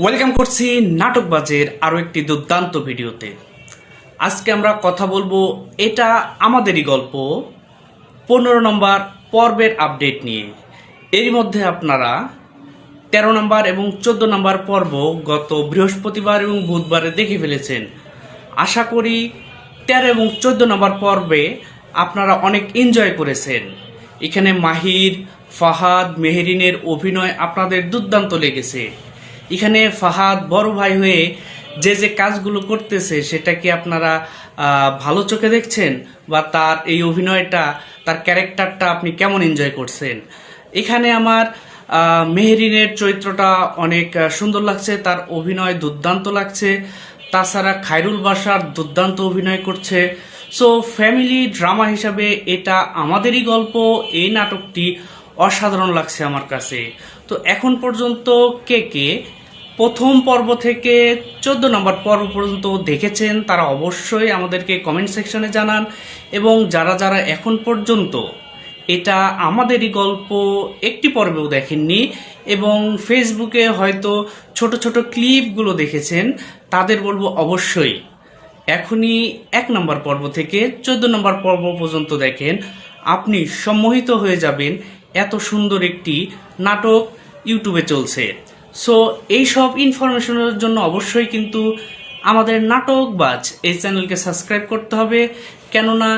Welcome করছি নাটকবাজের আরও একটি দুর্দান্ত ভিডিওতে। আজকে আমরা কথা বলব এটা আমাদেরই গল্প, পনেরো নম্বর পর্বের আপডেট নিয়ে। এর মধ্যে আপনারা তেরো নম্বর এবং চোদ্দ নম্বর পর্ব গত বৃহস্পতিবার এবং বুধবারে দেখে ফেলেছেন। আশা করি তেরো এবং চোদ্দ নম্বর পর্বে আপনারা অনেক এনজয় করেছেন। এখানে মাহির, ফাহাদ, মেহেরিনের অভিনয় আপনাদের দুর্দান্ত লেগেছে। এখানে ফাহাদ বড় ভাই হয়ে যে যে কাজগুলো করতেছে, সেটা কি আপনারা ভালো চোখে দেখছেন? বা তার এই অভিনয়টা, তার ক্যারেক্টারটা আপনি কেমন এনজয় করছেন? এখানে আমার মেহরিনের চরিত্রটা অনেক সুন্দর লাগছে, তার অভিনয় দুর্দান্ত লাগছে। তাছাড়া খায়রুল বাসার দুর্দান্ত অভিনয় করছে। সো ফ্যামিলি ড্রামা হিসাবে এটা আমাদেরই গল্প, এই নাটকটি অসাধারণ লাগছে আমার কাছে। তো এখন পর্যন্ত কে কে প্রথম পর্ব থেকে চোদ্দ নম্বর পর্ব পর্যন্ত দেখেছেন, তারা অবশ্যই আমাদেরকে কমেন্ট সেকশনে জানান এবং যারা যারা এখন পর্যন্ত এটা আমাদেরই গল্প একটি পর্বেও দেখেননি এবং ফেসবুকে হয়তো ছোট ছোট ক্লিপগুলো দেখেছেন, তাদের বলব অবশ্যই এখনই এক নম্বর পর্ব থেকে চোদ্দ নম্বর পর্ব পর্যন্ত দেখেন, আপনি সম্মোহিত হয়ে যাবেন এত সুন্দর একটি নাটক ইউটিউবে চলছে। সো এই সব ইনফরমেশনের জন্য অবশ্যই কিন্তু আমাদের নাটক বাজ এই চ্যানেলকে সাবস্ক্রাইব করতে হবে। কেননা,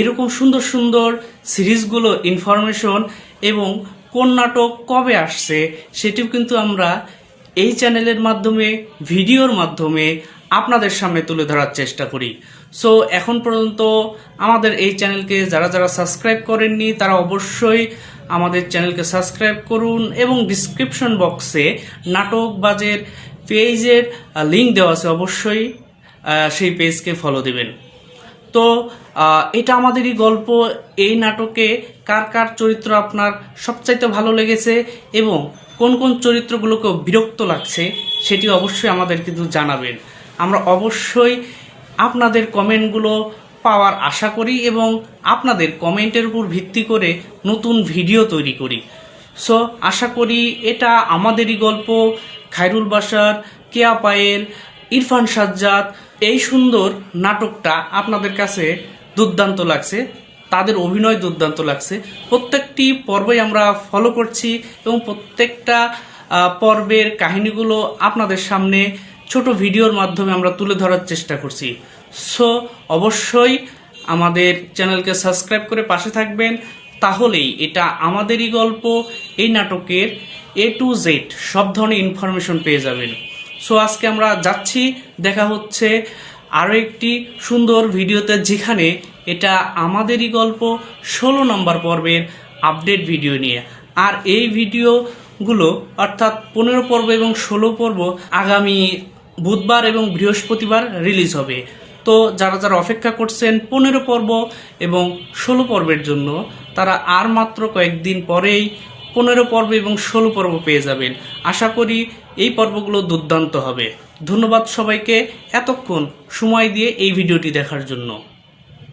এরকম সুন্দর সুন্দর সিরিজগুলো ইনফরমেশন এবং কোন নাটক কবে আসছে, সেটিও কিন্তু আমরা এই চ্যানেলের মাধ্যমে, ভিডিওর মাধ্যমে আপনাদের সামনে তুলে ধরার চেষ্টা করি। সো এখন পর্যন্ত আমাদের এই চ্যানেলকে যারা যারা সাবস্ক্রাইব করেননি, তারা অবশ্যই আমাদের চ্যানেলকে সাবস্ক্রাইব করুন এবং ডিসক্রিপশন বক্সে নাটক বাজের পেজের লিঙ্ক দেওয়া আছে অবশ্যই সেই পেজকে ফলো দিবেন। তো এটা আমাদেরই গল্প, এই নাটকে কার কার চরিত্র আপনার সবচাইতে ভালো লেগেছে এবং কোন কোন চরিত্রগুলোকে বিরক্ত লাগছে সেটি অবশ্যই আমাদের কিন্তু জানাবেন। আমরা অবশ্যই আপনাদের কমেন্টগুলো পাওয়ার আশা করি এবং আপনাদের কমেন্টের উপর ভিত্তি করে নতুন ভিডিও তৈরি করি। সো আশা করি এটা আমাদেরই গল্প, খায়রুল বাসার কেয়া পায়েল, ইরফান সাজ্জাদ, এই সুন্দর নাটকটা আপনাদের কাছে দুর্দান্ত লাগছে, তাদের অভিনয় দুর্দান্ত লাগছে। প্রত্যেকটি পর্বই আমরা ফলো করছি এবং প্রত্যেকটা পর্বের কাহিনীগুলো আপনাদের সামনে ছোট ভিডিওর মাধ্যমে আমরা তুলে ধরার চেষ্টা করছি। সো অবশ্যই আমাদের চ্যানেলকে সাবস্ক্রাইব করে পাশে থাকবেন। তাহলেই এটা আমাদেরই গল্প, এই নাটকের এ টু জেড সব ধরনের ইনফরমেশন পেয়ে যাবেন। সো আজকে আমরা যাচ্ছি, দেখা হচ্ছে আরও একটি সুন্দর ভিডিওতে যেখানে এটা আমাদেরই গল্প, ষোলো নম্বর পর্বের আপডেট ভিডিও নিয়ে। আর এই ভিডিওগুলো অর্থাৎ পনেরো পর্ব এবং ষোলো পর্ব আগামী বুধবার এবং বৃহস্পতিবার রিলিজ হবে। তো যারা যারা অপেক্ষা করছেন পনেরো পর্ব এবং ষোলো পর্বের জন্য, তারা আর মাত্র কয়েকদিন পরেই পনেরো পর্ব এবং ষোলো পর্ব পেয়ে যাবেন। আশা করি এই পর্বগুলো দুর্দান্ত হবে। ধন্যবাদ সবাইকে এতক্ষণ সময় দিয়ে এই ভিডিওটি দেখার জন্য।